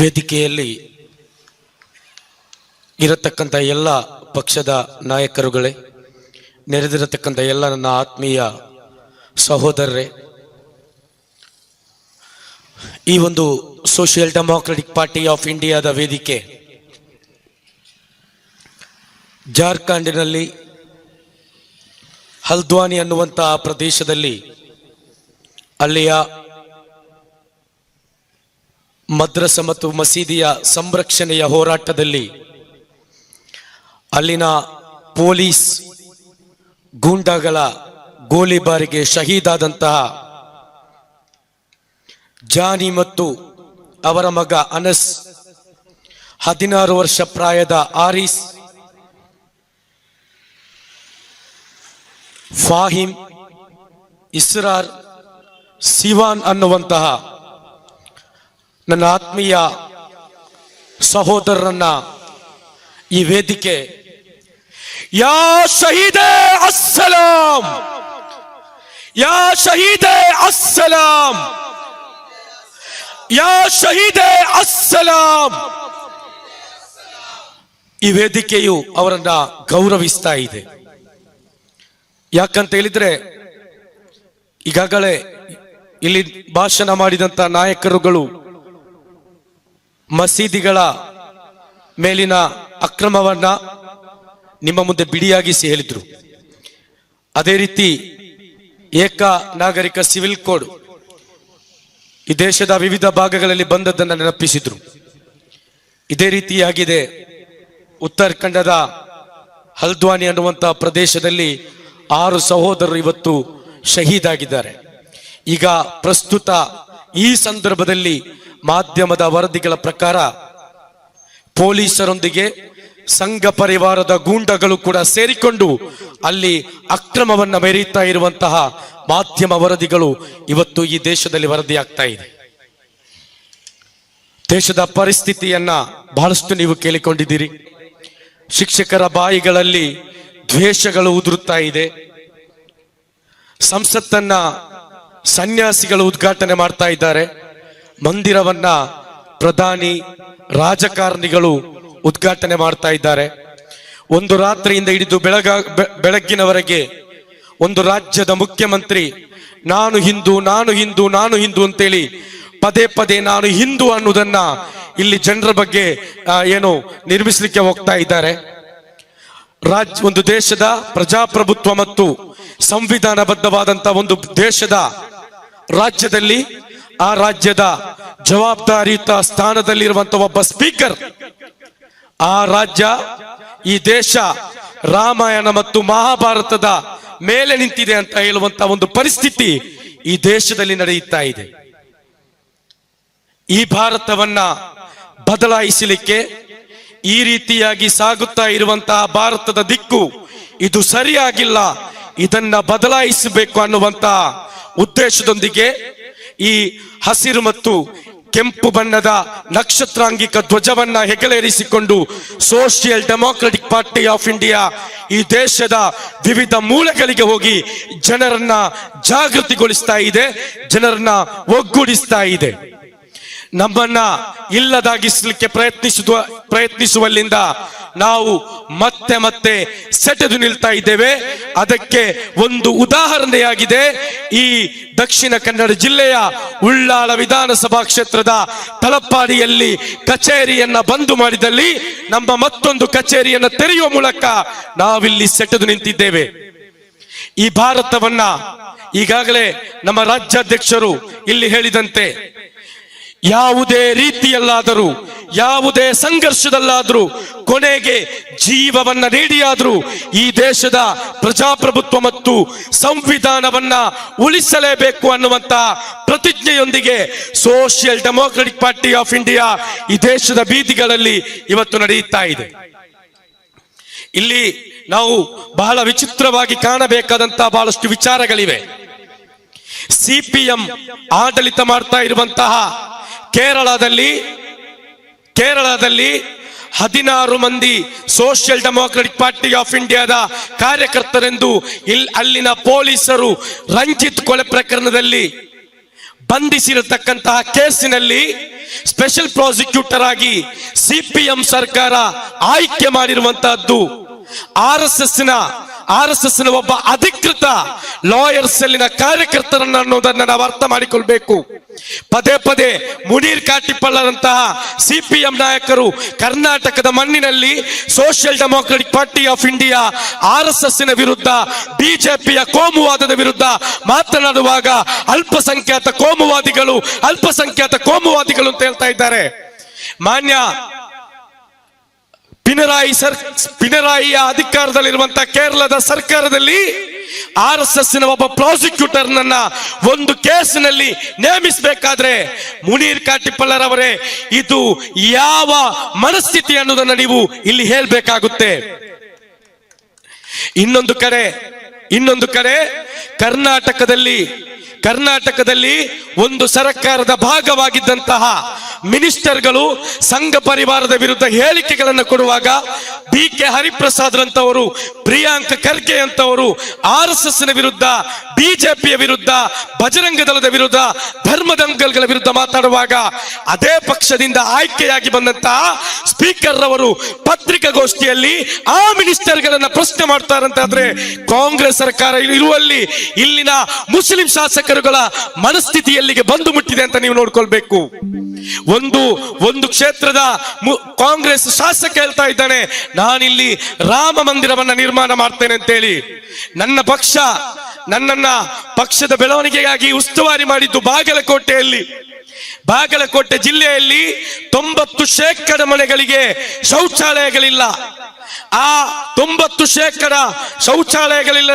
ವೇದಿಕೆಯಲ್ಲಿ ಇರತಕ್ಕಂಥ ಎಲ್ಲ ಪಕ್ಷದ ನಾಯಕರುಗಳೇ, ನೆರೆದಿರತಕ್ಕಂಥ ಎಲ್ಲ ನನ್ನ ಆತ್ಮೀಯ ಸಹೋದರರೇ, ಈ ಒಂದು ಸೋಷಿಯಲ್ ಡೆಮಾಕ್ರೆಟಿಕ್ ಪಾರ್ಟಿ ಆಫ್ ಇಂಡಿಯಾದ ವೇದಿಕೆ ಜಾರ್ಖಂಡಿನಲ್ಲಿ ಹಲ್ದ್ವಾನಿ ಅನ್ನುವಂತಹ ಪ್ರದೇಶದಲ್ಲಿ ಅಲ್ಲಿಯ ಮದ್ರಸ ಮತ್ತು ಮಸೀದಿಯ ಸಂರಕ್ಷಣೆಯ ಹೋರಾಟದಲ್ಲಿ ಅಲ್ಲಿನ ಪೊಲೀಸ್ ಗೂಂಡಾಗಳ ಗೋಲಿಬಾರಿಗೆ ಶಹೀದಾದಂತಹ ಜಾನಿ ಮತ್ತು ಅವರ ಮಗ ಅನಸ್ ಹದಿನಾರು ವರ್ಷ ಪ್ರಾಯದ ಆರಿಸ್ ಫಾಹಿಮ್ ಇಸ್ರಾರ್ ಸಿವಾನ್ ಅನ್ನುವಂತಹ ನನ್ನ ಆತ್ಮೀಯ ಸಹೋದರರನ್ನ ಈ ವೇದಿಕೆ, ಯಾ ಶಹೀದೆ ಅಸ್ಸಲಾಂ, ಯಾ ಶಹೀದೆ ಅಸ್ಸಲಾಂ, ಯಾ ಶಹೀದೆ ಅಸ್ಸಲಾಂ. ಈ ವೇದಿಕೆಯು ಅವರನ್ನ ಗೌರವಿಸ್ತಾ ಇದೆ. ಯಾಕಂತ ಹೇಳಿದ್ರೆ, ಈಗಾಗಲೇ ಇಲ್ಲಿ ಭಾಷಣ ಮಾಡಿದಂತ ನಾಯಕರುಗಳು ಮಸೀದಿಗಳ ಮೇಲಿನ ಅಕ್ರಮವನ್ನ ನಿಮ್ಮ ಮುಂದೆ ಬಿಡಿಯಾಗಿಸಿ ಹೇಳಿದ್ರು. ಅದೇ ರೀತಿ ಏಕ ನಾಗರಿಕ ಸಿವಿಲ್ ಕೋಡ್ ಈ ದೇಶದ ವಿವಿಧ ಭಾಗಗಳಲ್ಲಿ ಬಂದದ್ದನ್ನು ನೆನಪಿಸಿದ್ರು. ಇದೇ ರೀತಿಯಾಗಿದೆ ಉತ್ತರಾಖಂಡದ ಹಲ್ದ್ವಾನಿ ಅನ್ನುವಂತಹ ಪ್ರದೇಶದಲ್ಲಿ ಆರು ಸಹೋದರರು ಇವತ್ತು ಶಹೀದಾಗಿದ್ದಾರೆ. ಈಗ ಪ್ರಸ್ತುತ ಈ ಸಂದರ್ಭದಲ್ಲಿ ಮಾಧ್ಯಮದ ವರದಿಗಳ ಪ್ರಕಾರ ಪೊಲೀಸರೊಂದಿಗೆ ಸಂಘ ಪರಿವಾರದ ಗೂಂಡಗಳು ಕೂಡ ಸೇರಿಕೊಂಡು ಅಲ್ಲಿ ಅಕ್ರಮವನ್ನು ಮೆರೀತಾ ಇರುವಂತಹ ಮಾಧ್ಯಮ ವರದಿಗಳು ಇವತ್ತು ಈ ದೇಶದಲ್ಲಿ ವರದಿಯಾಗ್ತಾ ಇದೆ. ದೇಶದ ಪರಿಸ್ಥಿತಿಯನ್ನ ಬಹಳಷ್ಟು ನೀವು ಕೇಳಿಕೊಂಡಿದ್ದೀರಿ. ಶಿಕ್ಷಕರ ಬಾಯಿಗಳಲ್ಲಿ ದ್ವೇಷಗಳು ಉದುರುತ್ತಾ ಇದೆ. ಸಂಸತ್ತನ್ನ ಸನ್ಯಾಸಿಗಳು ಉದ್ಘಾಟನೆ ಮಾಡ್ತಾ ಇದ್ದಾರೆ. ಮಂದಿರವನ್ನ ಪ್ರಧಾನಿ ರಾಜಕಾರಣಿಗಳು ಉದ್ಘಾಟನೆ ಮಾಡ್ತಾ ಇದ್ದಾರೆ. ಒಂದು ರಾತ್ರಿಯಿಂದ ಹಿಡಿದು ಬೆಳಗ ಬೆಳಗ್ಗಿನವರೆಗೆ ಒಂದು ರಾಜ್ಯದ ಮುಖ್ಯಮಂತ್ರಿ, ನಾನು ಹಿಂದೂ ನಾನು ಹಿಂದೂ ನಾನು ಹಿಂದೂ ಅಂತೇಳಿ ಪದೇ ಪದೇ ನಾನು ಹಿಂದೂ ಅನ್ನೋದನ್ನ ಇಲ್ಲಿ ಜನರ ಬಗ್ಗೆ ಏನು ನಿರ್ಮಿಸಲಿಕ್ಕೆ ಹೋಗ್ತಾ ಇದ್ದಾರೆ. ರಾಜ್, ಒಂದು ದೇಶದ ಪ್ರಜಾಪ್ರಭುತ್ವ ಮತ್ತು ಸಂವಿಧಾನಬದ್ಧವಾದಂತಹ ಒಂದು ದೇಶದ ರಾಜ್ಯದಲ್ಲಿ ಆ ರಾಜ್ಯದ ಜವಾಬ್ದಾರಿಯುತ ಸ್ಥಾನದಲ್ಲಿರುವಂತಹ ಒಬ್ಬ ಸ್ಪೀಕರ್. ಆ ರಾಜ್ಯ, ಈ ದೇಶ ರಾಮಾಯಣ ಮತ್ತು ಮಹಾಭಾರತದ ಮೇಲೆ ನಿಂತಿದೆ ಅಂತ ಹೇಳುವಂತ ಒಂದು ಪರಿಸ್ಥಿತಿ ಈ ದೇಶದಲ್ಲಿ ನಡೆಯುತ್ತಾ ಇದೆ. ಈ ಭಾರತವನ್ನ ಬದಲಾಯಿಸಲಿಕ್ಕೆ ಈ ರೀತಿಯಾಗಿ ಸಾಗುತ್ತಾ ಇರುವಂತಹ ಭಾರತದ ದಿಕ್ಕು ಇದು ಸರಿಯಾಗಿಲ್ಲ. ಇದನ್ನ ಬದಲಾಯಿಸಬೇಕು ಅನ್ನುವಂತಹ ಉದ್ದೇಶದೊಂದಿಗೆ ಈ ಹಸಿರು ಮತ್ತು ಕೆಂಪು ಬಣ್ಣದ ನಕ್ಷತ್ರಾಂಗಿಕ ಧ್ವಜವನ್ನ ಹೆಗಲೇರಿಸಿಕೊಂಡು Social Democratic Party of India ಈ ದೇಶದ ವಿವಿಧ ಮೂಲೆಗಳಿಗೆ ಹೋಗಿ ಜನರನ್ನ ಜಾಗೃತಿಗೊಳಿಸ್ತಾ ಇದೆ, ಜನರನ್ನ ಒಗ್ಗೂಡಿಸ್ತಾ ಇದೆ. ನಮ್ಮನ್ನ ಇಲ್ಲದಾಗಿಸಲಿಕ್ಕೆ ಪ್ರಯತ್ನಿಸುವ, ಪ್ರಯತ್ನಿಸುವಲ್ಲಿಂದ ನಾವು ಮತ್ತೆ ಮತ್ತೆ ಸೆಟೆದು ನಿಲ್ತಾ ಇದ್ದೇವೆ. ಅದಕ್ಕೆ ಒಂದು ಉದಾಹರಣೆಯಾಗಿದೆ. ಈ ದಕ್ಷಿಣ ಕನ್ನಡ ಜಿಲ್ಲೆಯ ಉಳ್ಳಾಳ ವಿಧಾನಸಭಾ ಕ್ಷೇತ್ರದ ತಲಪ್ಪಾಡಿಯಲ್ಲಿ ಕಚೇರಿಯನ್ನ ಬಂದು ಮಾಡಿದಲ್ಲಿ ನಮ್ಮ ಮತ್ತೊಂದು ಕಚೇರಿಯನ್ನ ತೆರೆಯುವ ಮೂಲಕ ನಾವಿಲ್ಲಿ ಸೆಟೆದು ನಿಂತಿದ್ದೇವೆ. ಈ ಭಾರತವನ್ನ ಈಗಾಗಲೇ ನಮ್ಮ ರಾಜ್ಯಾಧ್ಯಕ್ಷರು ಇಲ್ಲಿ ಹೇಳಿದಂತೆ ಯಾವುದೇ ರೀತಿಯಲ್ಲಾದರೂ, ಯಾವುದೇ ಸಂಘರ್ಷದಲ್ಲಾದರೂ, ಕೊನೆಗೆ ಜೀವವನ್ನ ನೀಡಿಯಾದರೂ, ಈ ದೇಶದ ಪ್ರಜಾಪ್ರಭುತ್ವ ಮತ್ತು ಸಂವಿಧಾನವನ್ನ ಉಳಿಸಲೇಬೇಕು ಅನ್ನುವಂತ ಪ್ರತಿಜ್ಞೆಯೊಂದಿಗೆ Social Democratic Party of India ಈ ದೇಶದ ಬೀದಿಗಳಲ್ಲಿ ಇವತ್ತು ನಡೆಯುತ್ತಾ ಇದೆ. ಇಲ್ಲಿ ನಾವು ಬಹಳ ವಿಚಿತ್ರವಾಗಿ ಕಾಣಬೇಕಾದಂತಹ ಬಹಳಷ್ಟು ವಿಚಾರಗಳಿವೆ. ಸಿಪಿಎಂ ಆಡಳಿತ ಮಾಡ್ತಾ ಇರುವಂತಹ ಕೇರಳದಲ್ಲಿ ಕೇರಳದಲ್ಲಿ ಹದಿನಾರು ಮಂದಿ ಸೋಷಿಯಲ್ ಡೆಮೋಕ್ರೆಟಿಕ್ ಪಾರ್ಟಿ ಆಫ್ ಇಂಡಿಯಾದ ಕಾರ್ಯಕರ್ತರೆಂದು ಇಲ್ಲಿ ಅಲ್ಲಿನ ಪೊಲೀಸರು ರಂಜಿತ್ ಕೊಲೆ ಪ್ರಕರಣದಲ್ಲಿ ಬಂಧಿಸಿರತಕ್ಕಂತಹ ಕೇಸಿನಲ್ಲಿ ಸ್ಪೆಷಲ್ ಪ್ರಾಸಿಕ್ಯೂಟರ್ ಆಗಿ ಸಿಪಿಎಂ ಸರ್ಕಾರ ಆಯ್ಕೆ ಮಾಡಿರುವಂತಹದ್ದು. ಆರ್ ಎಸ್ ಎಸ್ನ ಆರ್ ಎಸ್ ಎಸ್ ಒಬ್ಬ ಅಧಿಕೃತ ಲಾಯರ್ ಸೆಲ್ಲಿನ ಕಾರ್ಯಕರ್ತರನ್ನ ಅನ್ನೋದನ್ನ ನಾವು ಅರ್ಥ ಮಾಡಿಕೊಳ್ಬೇಕು. ಪದೇ ಪದೇ ಮುನೀರ್ ಕಾಟಿಪಳ್ಳರಂತಹ ಸಿಪಿಎಂ ನಾಯಕರು ಕರ್ನಾಟಕದ ಮಣ್ಣಿನಲ್ಲಿ Social Democratic Party of India R S S ವಿರುದ್ಧ, ಬಿಜೆಪಿಯ ಕೋಮುವಾದದ ವಿರುದ್ಧ ಮಾತನಾಡುವಾಗ ಅಲ್ಪಸಂಖ್ಯಾತ ಕೋಮುವಾದಿಗಳು ಅಲ್ಪಸಂಖ್ಯಾತ ಕೋಮುವಾದಿಗಳು ಅಂತ ಹೇಳ್ತಾ ಇದ್ದಾರೆ. ಮಾನ್ಯ ಪಿನರಾಯಿ ಸರ್ ಪಿಣರಾಯಿಯ ಅಧಿಕಾರದಲ್ಲಿರುವಂತಹ ಕೇರಳದ ಸರ್ಕಾರದಲ್ಲಿ ಆರ್ ಎಸ್ ಎಸ್ ಒಬ್ಬ ಪ್ರಾಸಿಕ್ಯೂಟರ್ ನನ್ನ ಒಂದು ಕೇಸಿನಲ್ಲಿ ನೇಮಿಸಬೇಕಾದ್ರೆ ಮುನೀರ್ ಕಾಟಿಪಳ್ಳರವರೇ ಇದು ಯಾವ ಮನಸ್ಥಿತಿ ಅನ್ನೋದನ್ನ ನೀವು ಇಲ್ಲಿ ಹೇಳಬೇಕಾಗುತ್ತೆ. ಇನ್ನೊಂದು ಕಡೆ ಇನ್ನೊಂದು ಕಡೆ ಕರ್ನಾಟಕದಲ್ಲಿ ಕರ್ನಾಟಕದಲ್ಲಿ ಒಂದು ಸರ್ಕಾರದ ಭಾಗವಾಗಿದ್ದಂತಹ ಮಿನಿಸ್ಟರ್ಗಳು ಸಂಘ ಪರಿವಾರದ ವಿರುದ್ಧ ಹೇಳಿಕೆಗಳನ್ನು ಕೊಡುವಾಗ ಬಿ ಕೆ ಹರಿಪ್ರಸಾದ್ ರಂತವರು, ಪ್ರಿಯಾಂಕ ಖರ್ಗೆ ಅಂತವರು, ಆರ್ ಎಸ್ ಎಸ್ನ ವಿರುದ್ಧ ಬಿಜೆಪಿಯ ವಿರುದ್ಧ ಬಜರಂಗ ದಳದ ವಿರುದ್ಧ ಧರ್ಮದಂಗಲ್ಗಳ ವಿರುದ್ಧ ಮಾತಾಡುವಾಗ ಅದೇ ಪಕ್ಷದಿಂದ ಆಯ್ಕೆಯಾಗಿ ಬಂದಂತಹ ಸ್ಪೀಕರ್ ರವರು ಪತ್ರಿಕಾಗೋಷ್ಠಿಯಲ್ಲಿ ಆ ಮಿನಿಸ್ಟರ್ಗಳನ್ನ ಪ್ರಶ್ನೆ ಮಾಡ್ತಾರಂತಾದ್ರೆ ಕಾಂಗ್ರೆಸ್ ಸರ್ಕಾರ ಇರುವಲ್ಲಿ ಇಲ್ಲಿನ ಮುಸ್ಲಿಂ ಶಾಸಕರುಗಳ ಮನಸ್ಥಿತಿ ಎಲ್ಲಿಗೆ ಬಂದು ಮುಟ್ಟಿದೆ ಅಂತ ನೀವು ನೋಡ್ಕೊಳ್ಬೇಕು. ಒಂದು ಒಂದು ಕ್ಷೇತ್ರದ ಕಾಂಗ್ರೆಸ್ ಶಾಸಕ ಹೇಳ್ತಾ ಇದ್ದಾನೆ, ನಾನಿಲ್ಲಿ ರಾಮ ಮಂದಿರವನ್ನ ನಿರ್ಮಾಣ ಮಾಡ್ತೇನೆ ಅಂತೇಳಿ. ನನ್ನ ಪಕ್ಷ, ನನ್ನನ್ನ ಪಕ್ಷದ ಬೆಳವಣಿಗೆಗಾಗಿ ಉಸ್ತುವಾರಿ ಮಾಡಿದ್ದು ಬಾಗಲಕೋಟೆಯಲ್ಲಿ. ಬಾಗಲಕೋಟೆ ಜಿಲ್ಲೆಯಲ್ಲಿ ತೊಂಬತ್ತು ಶೇಕಡ ಮನೆಗಳಿಗೆ ಶೌಚಾಲಯಗಳಿಲ್ಲ. ಆ ತೊಂಬತ್ತು ಶೇಕಡ ಶೌಚಾಲಯಗಳಿಲ್ಲ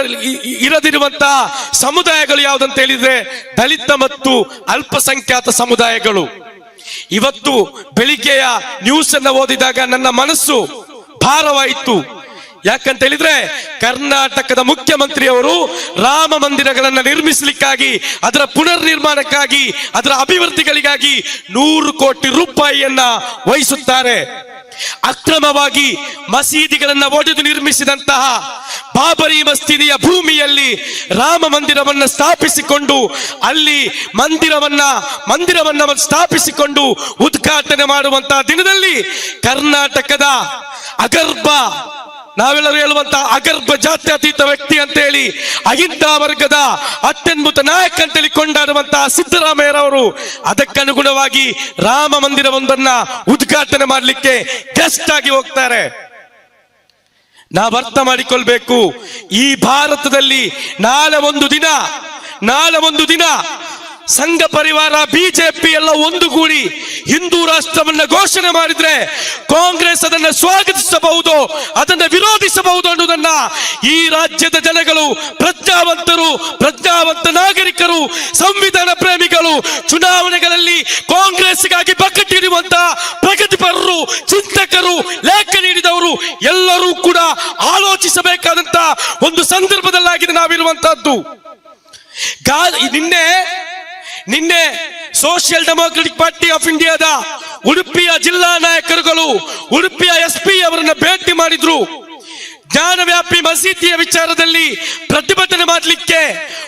ಇರದಿರುವಂತಹ ಸಮುದಾಯಗಳು ಯಾವುದಂತ ಹೇಳಿದ್ರೆ ದಲಿತ ಮತ್ತು ಅಲ್ಪಸಂಖ್ಯಾತ ಸಮುದಾಯಗಳು. ಇವತ್ತು ಬೆಳಿಗ್ಗೆಯ ನ್ಯೂಸ್ ಅನ್ನ ಓದಿದಾಗ ನನ್ನ ಮನಸ್ಸು ಭಾರವಾಯಿತು. ಯಾಕಂತ ಹೇಳಿದ್ರೆ ಕರ್ನಾಟಕದ ಮುಖ್ಯಮಂತ್ರಿಯವರು ರಾಮ ಮಂದಿರಗಳನ್ನು ನಿರ್ಮಿಸಲಿಕ್ಕಾಗಿ, ಅದರ ಪುನರ್ ನಿರ್ಮಾಣಕ್ಕಾಗಿ ಅದರ ಅಭಿವೃದ್ಧಿಗಳಿಗಾಗಿ ನೂರು ಕೋಟಿ ರೂಪಾಯಿಯನ್ನ ವಹಿಸುತ್ತಾರೆ. ಅಕ್ರಮವಾಗಿ ಮಸೀದಿಗಳನ್ನ ಒಡೆದು ನಿರ್ಮಿಸಿದಂತಹ ಬಾಬರಿ ಮಸೀದಿಯ ಭೂಮಿಯಲ್ಲಿ ರಾಮ ಮಂದಿರವನ್ನ ಸ್ಥಾಪಿಸಿಕೊಂಡು, ಅಲ್ಲಿ ಮಂದಿರವನ್ನ ಮಂದಿರವನ್ನ ಸ್ಥಾಪಿಸಿಕೊಂಡು ಉದ್ಘಾಟನೆ ಮಾಡುವಂತಹ ದಿನದಲ್ಲಿ ಕರ್ನಾಟಕದ ಅಗರ್ಭ ನಾವೆಲ್ಲರೂ ಹೇಳುವಂತ ಅಗರ್ಭ ಜಾತ್ಯತೀತ ವ್ಯಕ್ತಿ ಅಂತ ಹೇಳಿ ಅಹಿಂದ ವರ್ಗದ ಅತ್ಯದ್ಭುತ ನಾಯಕ ಅಂತ ಹೇಳಿ ಕೊಂಡಾಡುವಂತಹ ಸಿದ್ದರಾಮಯ್ಯರವರು, ಅದಕ್ಕನುಗುಣವಾಗಿ ರಾಮ ಮಂದಿರವೊಂದನ್ನ ಉದ್ಘಾಟನೆ ಮಾಡಲಿಕ್ಕೆ ಗೆಸ್ಟ್ ಆಗಿ ಹೋಗ್ತಾರೆ. ನಾವು ಅರ್ಥ ಮಾಡಿಕೊಳ್ಬೇಕು. ಈ ಭಾರತದಲ್ಲಿ ನಾಳೆ ಒಂದು ದಿನ, ನಾಳೆ ಒಂದು ದಿನ ಸಂಘ ಪರಿವಾರ, ಬಿಜೆಪಿ ಎಲ್ಲ ಒಂದುಗೂಡಿ ಹಿಂದೂ ರಾಷ್ಟ್ರವನ್ನ ಘೋಷಣೆ ಮಾಡಿದ್ರೆ ಕಾಂಗ್ರೆಸ್ ಅದನ್ನ ಸ್ವಾಗತಿಸಬಹುದು, ಅದನ್ನ ವಿರೋಧಿಸಬಹುದು ಅನ್ನೋದನ್ನ ಈ ರಾಜ್ಯದ ಜನಗಳು, ಪ್ರಜ್ಞಾವಂತರು, ಪ್ರಜ್ಞಾವಂತ ನಾಗರಿಕರು, ಸಂವಿಧಾನ ಪ್ರೇಮಿಗಳು, ಚುನಾವಣೆಗಳಲ್ಲಿ ಕಾಂಗ್ರೆಸ್ಗಾಗಿ ಬಕಟ್ಟಿಡುವಂತ ಪ್ರಗತಿಪರರು, ಚಿಂತಕರು, ಲೇಖ ನೀಡಿದವರು ಎಲ್ಲರೂ ಕೂಡ ಆಲೋಚಿಸಬೇಕಾದಂತ ಒಂದು ಸಂದರ್ಭದಲ್ಲಾಗಿದೆ ನಾವಿರುವಂತಹದ್ದು. ನಿನ್ನೆ ನಿನ್ನೆ ಸೋಷಿಯಲ್ ಡೆಮೋಕ್ರೆಟಿಕ್ ಪಾರ್ಟಿ ಆಫ್ ಇಂಡಿಯಾದ ಉಡುಪಿಯ ಜಿಲ್ಲಾ ನಾಯಕರುಗಳು, ಉಡುಪಿಯ ಎಸ್ ಪಿ ಅವರನ್ನ ಭೇಟಿ ಮಾಡಿದ್ರು. ಜ್ಞಾನವ್ಯಾಪಿ ಮಸೀದಿಯ ವಿಚಾರದಲ್ಲಿ ಪ್ರತಿಭಟನೆ ಮಾಡಲಿಕ್ಕೆ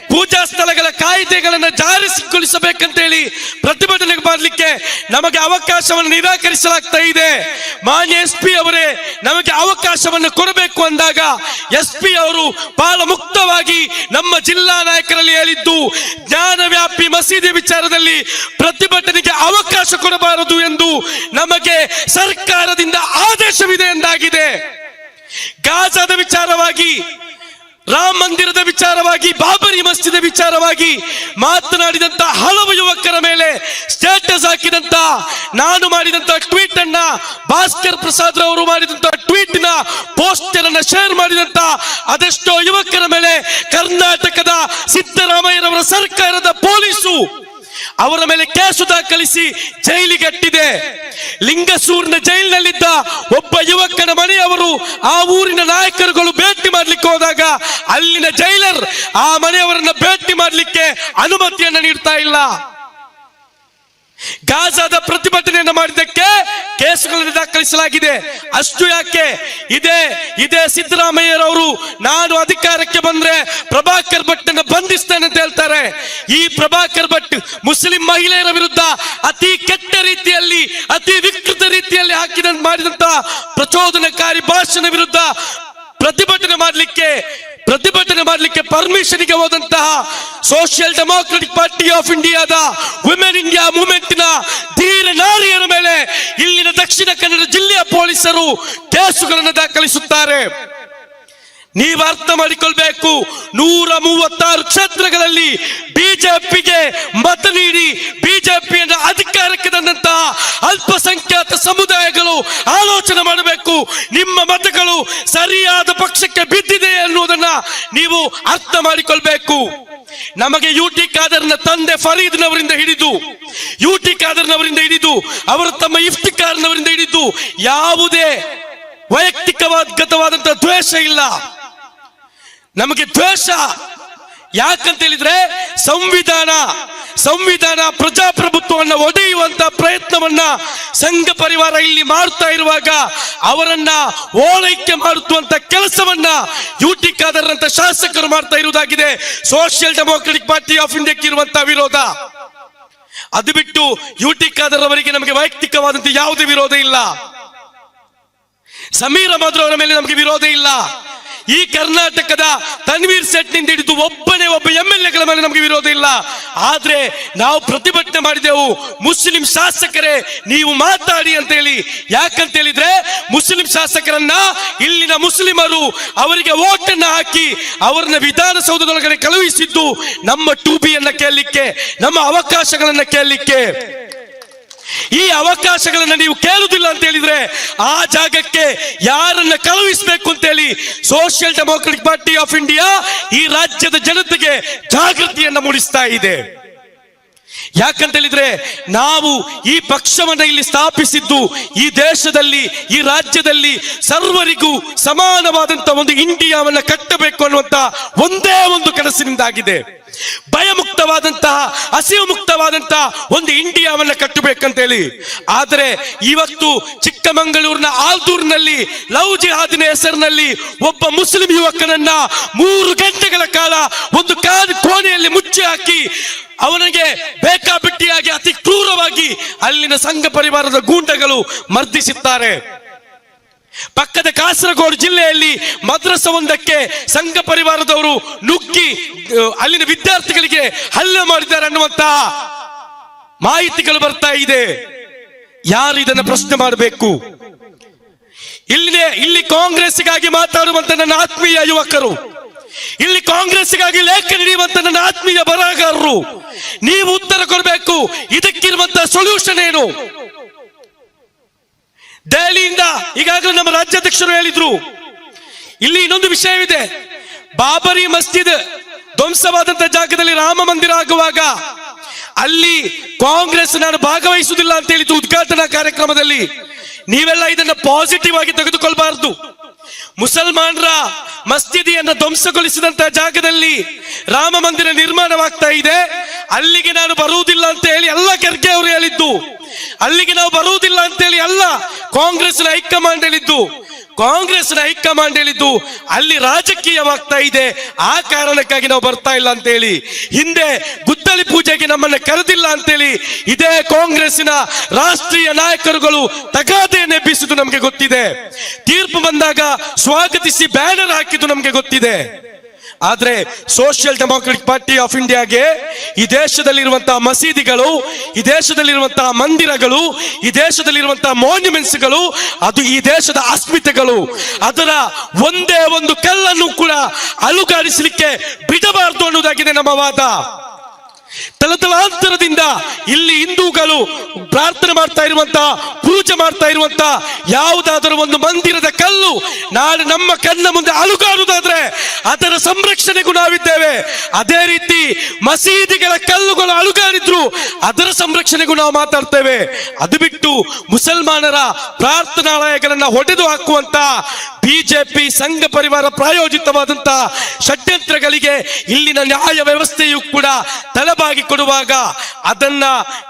ಪೂಜಾ ಸ್ಥಳಗಳ ಕಾಯ್ದೆಗಳನ್ನು ಜಾರಿಗೊಳಿಸಬೇಕಂತೇಳಿ ಪ್ರತಿಭಟನೆ ಮಾಡಲಿಕ್ಕೆ ನಮಗೆ ಅವಕಾಶವನ್ನು ನಿರಾಕರಿಸಲಾಗ್ತಾ ಇದೆ. ಮಾನ್ಯ ಎಸ್ ಪಿ ಅವರೇ, ನಮಗೆ ಅವಕಾಶವನ್ನು ಕೊಡಬೇಕು ಅಂದಾಗ ಎಸ್ ಪಿ ಅವರು ಬಹಳ ಮುಕ್ತವಾಗಿ ನಮ್ಮ ಜಿಲ್ಲಾ ನಾಯಕರಲ್ಲಿ ಹೇಳಿದ್ದು, ಜ್ಞಾನವ್ಯಾಪಿ ಮಸೀದಿ ವಿಚಾರದಲ್ಲಿ ಪ್ರತಿಭಟನೆಗೆ ಅವಕಾಶ ಕೊಡಬಾರದು ಎಂದು ನಮಗೆ ಸರ್ಕಾರದಿಂದ ಆದೇಶವಿದೆ ಎಂದಾಗಿದೆ. ಗಾಜಾದ ವಿಚಾರವಾಗಿ, ರಾಮ ಮಂದಿರದ ವಿಚಾರವಾಗಿ, ಬಾಬರಿ ಮಸ್ಜಿದ ವಿಚಾರವಾಗಿ ಮಾತನಾಡಿದಂತ ಹಲವು ಯುವಕರ ಮೇಲೆ ಸ್ಟೇಟಸ್ ಹಾಕಿದಂತ, ನಾನು ಮಾಡಿದಂತ ಟ್ವೀಟ್ ಅನ್ನ ಭಾಸ್ಕರ್ ಪ್ರಸಾದ್ ರವರು ಮಾಡಿದಂತ ಟ್ವೀಟ್ನ ಪೋಸ್ಟರ್ ಅನ್ನ ಶೇರ್ ಮಾಡಿದಂತ ಅದೆಷ್ಟೋ ಯುವಕರ ಮೇಲೆ ಕರ್ನಾಟಕದ ಸಿದ್ದರಾಮಯ್ಯನವರ ಸರ್ಕಾರದ ಪೊಲೀಸು ಅವರ ಮೇಲೆ ಕೇಸು ದಾಖಲಿಸಿ ಜೈಲಿಗೆ ಅಟ್ಟಿದೆ. ಲಿಂಗಸೂರಿನ ಜೈಲಿನಲ್ಲಿದ್ದ ಒಬ್ಬ ಯುವಕನ ಮನೆಯವರು ಆ ಊರಿನ ನಾಯಕರುಗಳು ಭೇಟಿ ಮಾಡ್ಲಿಕ್ಕೆ ಹೋದಾಗ ಅಲ್ಲಿನ ಜೈಲರ್ ಆ ಮನೆಯವರನ್ನ ಭೇಟಿ ಮಾಡ್ಲಿಕ್ಕೆ ಅನುಮತಿಯನ್ನ ನೀಡ್ತಾ ಇಲ್ಲ. ಗಾಜಾದ ಪ್ರತಿಭಟನೆಯನ್ನು ಮಾಡಿದ್ದಕ್ಕೆ ಕೇಸುಗಳನ್ನು ದಾಖಲಿಸಲಾಗಿದೆ. ಅಷ್ಟು ಯಾಕೆ? ಇದೇ ಇದೇ ಸಿದ್ದರಾಮಯ್ಯರವರು ನಾನು ಅಧಿಕಾರಕ್ಕೆ ಬಂದ್ರೆ ಪ್ರಭಾಕರ್ ಈ ಪ್ರಭಾಕರ್ ಭಟ್ ಮುಸ್ಲಿಂ ಮಹಿಳೆಯರ ವಿರುದ್ಧ ಅತಿ ಕೆಟ್ಟ ರೀತಿಯಲ್ಲಿ, ಅತಿ ವಿಕೃತ ರೀತಿಯಲ್ಲಿ ಹಾಕಿದ, ಮಾಡಿದಂತ ಪ್ರಚೋದನಕಾರಿ ಭಾಷಣ ವಿರುದ್ಧ ಪ್ರತಿಭಟನೆ ಮಾಡಲಿಕ್ಕೆ ಪ್ರತಿಭಟನೆ ಮಾಡಲಿಕ್ಕೆ ಪರ್ಮಿಷನ್ಗೆ ಹೋದಂತಹ ಸೋಷಿಯಲ್ ಡೆಮಾಕ್ರೆಟಿಕ್ ಪಾರ್ಟಿ ಆಫ್ ಇಂಡಿಯಾದ ವುಮೆನ್ ಇಂಡಿಯಾ ಮೂವ್ಮೆಂಟ್ನ ಧೀರ ನಾರಿಯರ ಮೇಲೆ ಇಲ್ಲಿನ ದಕ್ಷಿಣ ಕನ್ನಡ ಜಿಲ್ಲೆಯ ಪೊಲೀಸರು ಕೇಸುಗಳನ್ನು ದಾಖಲಿಸುತ್ತಾರೆ. ನೀವು ಅರ್ಥ ಮಾಡಿಕೊಳ್ಬೇಕು. ನೂರ ಮೂವತ್ತಾರು ಕ್ಷೇತ್ರಗಳಲ್ಲಿ ಬಿಜೆಪಿಗೆ ಮತ ನೀಡಿ ಬಿಜೆಪಿಯನ್ನು ಅಧಿಕಾರಕ್ಕೆ ತಂದಂತಹ ಅಲ್ಪಸಂಖ್ಯಾತ ಸಮುದಾಯಗಳು ಆಲೋಚನೆ ಮಾಡಬೇಕು. ನಿಮ್ಮ ಮತಗಳು ಸರಿಯಾದ ಪಕ್ಷಕ್ಕೆ ಬಿದ್ದಿದೆ ಅನ್ನುವುದನ್ನ ನೀವು ಅರ್ಥ ಮಾಡಿಕೊಳ್ಬೇಕು. ನಮಗೆ ಯು ಟಿ ಖಾದರ್ನ ತಂದೆ ಫರೀದ್ನವರಿಂದ ಹಿಡಿದು ಯು ಟಿ ಖಾದರ್ನವರಿಂದ ಹಿಡಿದು, ಅವರು ತಮ್ಮ ಇಫ್ತಿಕಾರ್ನವರಿಂದ ಹಿಡಿದು ಯಾವುದೇ ವೈಯಕ್ತಿಕವಾದ ದ್ವೇಷ ಇಲ್ಲ. ನಮಗೆ ದ್ವೇಷ. ಯಾಕಂತ ಹೇಳಿದ್ರೆ ಸಂವಿಧಾನ ಸಂವಿಧಾನ ಪ್ರಜಾಪ್ರಭುತ್ವವನ್ನು ಒಡೆಯುವಂತ ಪ್ರಯತ್ನವನ್ನ ಸಂಘ ಪರಿವಾರ ಇಲ್ಲಿ ಮಾಡ್ತಾ ಇರುವಾಗ ಅವರನ್ನ ಓಲೈಕೆ ಮಾಡುತ್ತುವಂತ ಕೆಲಸವನ್ನ ಯುಟಿ ಕಾದರಂತ ಶಾಸಕರು ಮಾಡ್ತಾ ಇರುವುದಾಗಿದೆ. ಸೋಷಿಯಲ್ ಡೆಮೋಕ್ರೆಟಿಕ್ ಪಾರ್ಟಿ ಆಫ್ ಇಂಡಿಯಾಕ್ಕೆ ಇರುವಂತಹ ವಿರೋಧ. ಅದು ಬಿಟ್ಟು ಯುಟಿ ಖಾದರ್ ಅವರಿಗೆ ನಮಗೆ ವೈಯಕ್ತಿಕವಾದಂತ ಯಾವುದೇ ವಿರೋಧ ಇಲ್ಲ. ಸಮೀರ್ ಅಹಮದ್ ಅವರ ಮೇಲೆ ನಮಗೆ ವಿರೋಧ ಇಲ್ಲ. ಈ ಕರ್ನಾಟಕದ ತನ್ವೀರ್ ಸೆಟ್ನಿಂದ ಹಿಡಿದು ಒಬ್ಬನೇ ಒಬ್ಬ ಎಂ ಎಲ್ ಎಗಳ ಮೇಲೆ ನಮಗೆ ವಿರೋಧ ಇಲ್ಲ. ಆದ್ರೆ ನಾವು ಪ್ರತಿಭಟನೆ ಮಾಡಿದೆವು. ಮುಸ್ಲಿಂ ಶಾಸಕರೇ, ನೀವು ಮಾತಾಡಿ ಅಂತ ಹೇಳಿ. ಯಾಕಂತ ಹೇಳಿದ್ರೆ, ಮುಸ್ಲಿಂ ಶಾಸಕರನ್ನ ಇಲ್ಲಿನ ಮುಸ್ಲಿಮರು ಅವರಿಗೆ ಓಟನ್ನು ಹಾಕಿ ಅವರನ್ನ ವಿಧಾನಸೌಧದೊಳಗಡೆ ಕಳುಹಿಸಿದ್ದು ನಮ್ಮ ಟೂಬಿಯನ್ನ ಕೇಳಲಿಕ್ಕೆ, ನಮ್ಮ ಅವಕಾಶಗಳನ್ನ ಕೇಳಲಿಕ್ಕೆ. ಈ ಅವಕಾಶಗಳನ್ನ ನೀವು ಕೇಳುವುದಿಲ್ಲ ಅಂತ ಹೇಳಿದ್ರೆ ಆ ಜಾಗಕ್ಕೆ ಯಾರನ್ನ ಕಳುಹಿಸಬೇಕು ಅಂತ ಹೇಳಿ Social Democratic Party of India ಈ ರಾಜ್ಯದ ಜನತೆಗೆ ಜಾಗೃತಿಯನ್ನ ಮೂಡಿಸ್ತಾ ಇದೆ. ಯಾಕಂತ ಹೇಳಿದ್ರೆ ನಾವು ಈ ಪಕ್ಷವನ್ನ ಇಲ್ಲಿ ಸ್ಥಾಪಿಸಿದ್ದು ಈ ದೇಶದಲ್ಲಿ, ಈ ರಾಜ್ಯದಲ್ಲಿ ಸರ್ವರಿಗೂ ಸಮಾನವಾದಂತ ಒಂದು ಇಂಡಿಯಾವನ್ನ ಕಟ್ಟಬೇಕು ಅನ್ನುವಂತ ಒಂದೇ ಒಂದು ಕನಸಿನಿಂದಾಗಿದೆ. ಭಯಮುಕ್ತವಾದಂತಹ ಹಸಿವು ಮುಕ್ತವಾದಂತಹ ಒಂದು ಇಂಡಿಯಾವನ್ನ ಕಟ್ಟಬೇಕಂತ ಹೇಳಿ ಆದರೆ ಇವತ್ತು ಚಿಕ್ಕಮಗಳೂರಿನ ಆಲ್ದೂರ್ನಲ್ಲಿ, ಲವ್ ಜಿಹಾದಿನ ಹೆಸರಿನಲ್ಲಿ ಒಬ್ಬ ಮುಸ್ಲಿಂ ಯುವಕನನ್ನ ಮೂರು ಗಂಟೆಗಳ ಕಾಲ ಒಂದು ಕಾದು ಕೋಣೆಯಲ್ಲಿ ಮುಚ್ಚಿ ಹಾಕಿ ಅವನಿಗೆ ಬೇಕಾಬಿಟ್ಟಿಯಾಗಿ ಅತಿ ಕ್ರೂರವಾಗಿ ಅಲ್ಲಿನ ಸಂಘ ಪರಿವಾರದ ಗೂಂಡಗಳು ಮರ್ದಿಸುತ್ತಾರೆ ಪಕ್ಕದ ಕಾಸರಗೋಡು ಜಿಲ್ಲೆಯಲ್ಲಿ ಮದ್ರಸವೊಂದಕ್ಕೆ ಸಂಘ ಪರಿವಾರದವರು ನುಗ್ಗಿ ಅಲ್ಲಿನ ವಿದ್ಯಾರ್ಥಿಗಳಿಗೆ ಹಲ್ಲೆ ಮಾಡಿದ್ದಾರೆ ಅನ್ನುವಂತ ಮಾಹಿತಿಗಳು ಬರ್ತಾ ಇದೆ. ಯಾರು ಇದನ್ನ ಪ್ರಶ್ನೆ ಮಾಡಬೇಕು? ಇಲ್ಲಿ ಇಲ್ಲಿ ಕಾಂಗ್ರೆಸ್ಗಾಗಿ ಮಾತಾಡುವಂತ ನನ್ನ ಆತ್ಮೀಯ ಯುವಕರು, ಇಲ್ಲಿ ಕಾಂಗ್ರೆಸ್ಗಾಗಿ ಲೇಖ ನೀಡುವಂತ ನನ್ನ ಆತ್ಮೀಯ ಬರಹಗಾರರು, ನೀವು ಉತ್ತರ ಕೊಡಬೇಕು. ಇದಕ್ಕಿರುವಂತ ಸೊಲ್ಯೂಷನ್ ಏನು? ದೆಹಲಿಯಿಂದ ಈಗಾಗಲೇ ನಮ್ಮ ರಾಜ್ಯಾಧ್ಯಕ್ಷರು ಹೇಳಿದ್ರು. ಇಲ್ಲಿ ಇನ್ನೊಂದು ವಿಷಯವಿದೆ. ಬಾಬರಿ ಮಸ್ಜಿದ್ ಧ್ವಂಸವಾದಂತ ಜಾಗದಲ್ಲಿ ರಾಮ ಮಂದಿರ ಆಗುವಾಗ ಅಲ್ಲಿ ಕಾಂಗ್ರೆಸ್ ನಾನು ಭಾಗವಹಿಸುವುದಿಲ್ಲ ಅಂತ ಹೇಳಿದ್ದು ಉದ್ಘಾಟನಾ ಕಾರ್ಯಕ್ರಮದಲ್ಲಿ. ನೀವೆಲ್ಲ ಇದನ್ನ ಪಾಸಿಟಿವ್ ಆಗಿ ತೆಗೆದುಕೊಳ್ಬಾರದು. ಮುಸಲ್ಮಾನರ ಮಸ್ಜಿದಿಯನ್ನು ಧ್ವಂಸಗೊಳಿಸಿದಂತ ಜಾಗದಲ್ಲಿ ರಾಮ ಮಂದಿರ ನಿರ್ಮಾಣವಾಗ್ತಾ ಇದೆ. ಅಲ್ಲಿಗೆ ನಾನು ಬರುವುದಿಲ್ಲ ಅಂತ ಹೇಳಿ ಎಲ್ಲ ಖರ್ಗೆ ಅವರು ಹೇಳಿದ್ದು. ಅಲ್ಲಿಗೆ ನಾವು ಬರುವುದಿಲ್ಲ ಅಂತೇಳಿ ಅಲ್ಲ. ಕಾಂಗ್ರೆಸ್ನ ಹೈಕಮಾಂಡ್ ಹೇಳಿದ್ದು ಕಾಂಗ್ರೆಸ್ನ ಹೈಕಮಾಂಡ್ ಹೇಳಿದ್ದು ಅಲ್ಲಿ ರಾಜಕೀಯವಾಗ್ತಾ ಇದೆ. ಆ ಕಾರಣಕ್ಕಾಗಿ ನಾವು ಬರ್ತಾ ಇಲ್ಲ ಅಂತ ಹೇಳಿ ಹಿಂದೆ ಗುದ್ದಲಿ ಪೂಜೆಗೆ ನಮ್ಮನ್ನ ಕರೆದಿಲ್ಲ ಅಂತೇಳಿ ಇದೇ ಕಾಂಗ್ರೆಸ್ಸಿನ ರಾಷ್ಟ್ರೀಯ ನಾಯಕರುಗಳು ತಗಾದೆ ಎಬ್ಬಿಸಿದ್ದು ನಮಗೆ ಗೊತ್ತಿದೆ. ತೀರ್ಪು ಬಂದಾಗ ಸ್ವಾಗತಿಸಿ ಬ್ಯಾನರ್ ಹಾಕಿದ್ದು ನಮಗೆ ಗೊತ್ತಿದೆ. ಆದ್ರೆ ಸೋಷಿಯಲ್ ಡೆಮೋಕ್ರೆಟಿಕ್ ಪಾರ್ಟಿ ಆಫ್ ಇಂಡಿಯಾಗೆ ಈ ದೇಶದಲ್ಲಿರುವಂತಹ ಮಸೀದಿಗಳು, ಈ ದೇಶದಲ್ಲಿರುವಂತಹ ಮಂದಿರಗಳು, ಈ ದೇಶದಲ್ಲಿರುವಂತಹ ಮಾನ್ಯುಮೆಂಟ್ಸ್ಗಳು ಅದು ಈ ದೇಶದ ಅಸ್ಮಿತೆಗಳು. ಅದರ ಒಂದೇ ಒಂದು ಕಲ್ಲನ್ನು ಕೂಡ ಅಲುಗಾಡಿಸಲಿಕ್ಕೆ ಬಿಡಬಾರದು ಅನ್ನೋದಾಗಿದೆ ನಮ್ಮ ವಾದ. ತಲತಲಾಂತರದಿಂದ ಇಲ್ಲಿ ಹಿಂದೂಗಳು ಪ್ರಾರ್ಥನೆ ಮಾಡ್ತಾ ಇರುವಂತ, ಪೂಜೆ ಮಾಡ್ತಾ ಇರುವಂತ ಯಾವುದಾದರೂ ಒಂದು ಮಂದಿರದ ಕಲ್ಲು ನಾಳೆ ನಮ್ಮ ಕಣ್ಣ ಮುಂದೆ ಅಲುಗಾಡುವುದಾದ್ರೆ ಅದರ ಸಂರಕ್ಷಣೆಗೂ ನಾವಿದ್ದೇವೆ. ಅದೇ ರೀತಿ ಮಸೀದಿಗಳ ಕಲ್ಲುಗಳು ಅಲುಗಾಡಿದ್ರು ಅದರ ಸಂರಕ್ಷಣೆಗೂ ನಾವು ಮಾತಾಡ್ತೇವೆ. ಅದು ಬಿಟ್ಟು ಮುಸಲ್ಮಾನರ ಪ್ರಾರ್ಥನಾಲಯಗಳನ್ನ ಹೊಡೆದು ಹಾಕುವಂತ ಬಿಜೆಪಿ ಸಂಘ ಪರಿವಾರ ಪ್ರಾಯೋಜಿತವಾದಂತಹ ಷಡ್ಯಂತ್ರಗಳಿಗೆ ಇಲ್ಲಿನ ನ್ಯಾಯ ವ್ಯವಸ್ಥೆಯು ಕೂಡ ತಲೆಬಾಗಿ ಕೊಡುವಾಗ ಅದನ್ನ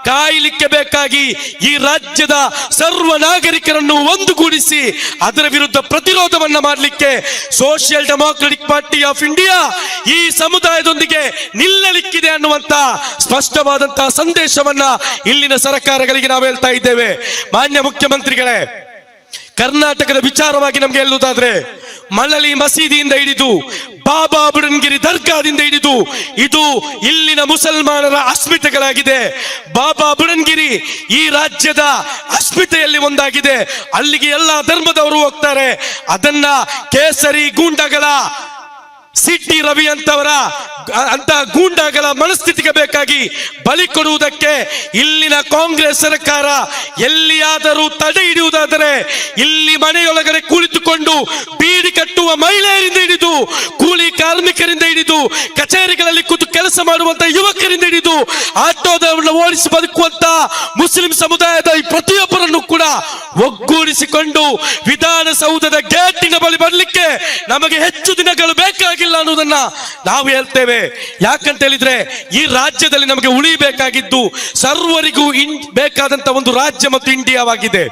ಕಾಯಲಿಕ್ಕೆ ಬೇಕಾಗಿ ಈ ರಾಜ್ಯದ ಸರ್ವ ನಾಗರಿಕರನ್ನು ಒಂದುಗೂಡಿಸಿ ಅದರ ವಿರುದ್ಧ ಪ್ರತಿರೋಧವನ್ನ ಮಾಡಲಿಕ್ಕೆ Social Democratic Party of India ಈ ಸಮುದಾಯದೊಂದಿಗೆ ನಿಲ್ಲಲಿಕ್ಕಿದೆ ಅನ್ನುವಂತ ಸ್ಪಷ್ಟವಾದಂತಹ ಸಂದೇಶವನ್ನ ಇಲ್ಲಿನ ಸರ್ಕಾರಗಳಿಗೆ ನಾವು ಹೇಳ್ತಾ ಇದ್ದೇವೆ. ಮಾನ್ಯ ಮುಖ್ಯಮಂತ್ರಿಗಳೇ ಕರ್ನಾಟಕದ ವಿಚಾರವಾಗಿ ನಮ್ಗೆ ಹೇಳುವುದಾದ್ರೆ, ಮಳಲಿ ಮಸೀದಿಯಿಂದ ಹಿಡಿದು, ಬಾಬಾ ಬುಡನ್ಗಿರಿ ದರ್ಗಾದಿಂದ ಹಿಡಿದು, ಇದು ಇಲ್ಲಿನ ಮುಸಲ್ಮಾನರ ಅಸ್ಮಿತೆಗಳಾಗಿದೆ. ಬಾಬಾ ಬುಡನ್ಗಿರಿ ಈ ರಾಜ್ಯದ ಅಸ್ಮಿತೆಯಲ್ಲಿ ಒಂದಾಗಿದೆ. ಅಲ್ಲಿಗೆ ಎಲ್ಲ ಧರ್ಮದವರು ಹೋಗ್ತಾರೆ. ಅದನ್ನ ಕೇಸರಿ ಗೂಂಡಗಳ ಸಿಟಿ ರವಿ ಅಂತವರ ಅಂತ ಗೂಂಡಾಗಳ ಮನಸ್ಥಿತಿಗೆ ಬೇಕಾಗಿ ಬಲಿ ಕೊಡುವುದಕ್ಕೆ ಇಲ್ಲಿನ ಕಾಂಗ್ರೆಸ್ ಸರ್ಕಾರ ಎಲ್ಲಿಯಾದರೂ ತಡೆ ಹಿಡಿಯುವುದಾದರೆ ಇಲ್ಲಿ ಮನೆಯೊಳಗಡೆ ಕುಳಿತುಕೊಂಡು ಬೀಡಿ ಕಟ್ಟುವ ಮಹಿಳೆಯರಿಂದ ಹಿಡಿದು ಕೂಲಿ ಕಾರ್ಮಿಕರಿಂದ ಹಿಡಿದು ಕಚೇರಿಗಳಲ್ಲಿ ಕೂತು ಕೆಲಸ ಮಾಡುವಂತ ಯುವಕರಿಂದ ಹಿಡಿದು ಆಟೋದವನ್ನು ಓಡಿಸಿ ಬದುಕುವಂತ ಮುಸ್ಲಿಂ ಸಮುದಾಯದ ಈ ಪ್ರತಿಯೊಬ್ಬರನ್ನು ಕೂಡ ಒಗ್ಗೂಡಿಸಿಕೊಂಡು ವಿಧಾನಸೌಧದ ಗೇಟಿನ ಬಳಿ ಬರಲಿಕ್ಕೆ ನಮಗೆ ಹೆಚ್ಚು ದಿನಗಳು ಬೇಕಾಗಿಲ್ಲ ಅನ್ನೋದನ್ನ ನಾವು ಹೇಳ್ತೇವೆ. ಯಾಕಂತ ಹೇಳಿದ್ರೆ ಈ ರಾಜ್ಯದಲ್ಲಿ ನಮಗೆ ಉಳಿಬೇಕಾಗಿದ್ದು ಸರ್ವರಿಗೂ ಬೇಕಾದಂತ ಒಂದು ರಾಜ್ಯ ಮತ್ತು ಇಂಡಿಯಾವಾಗಿದೆ.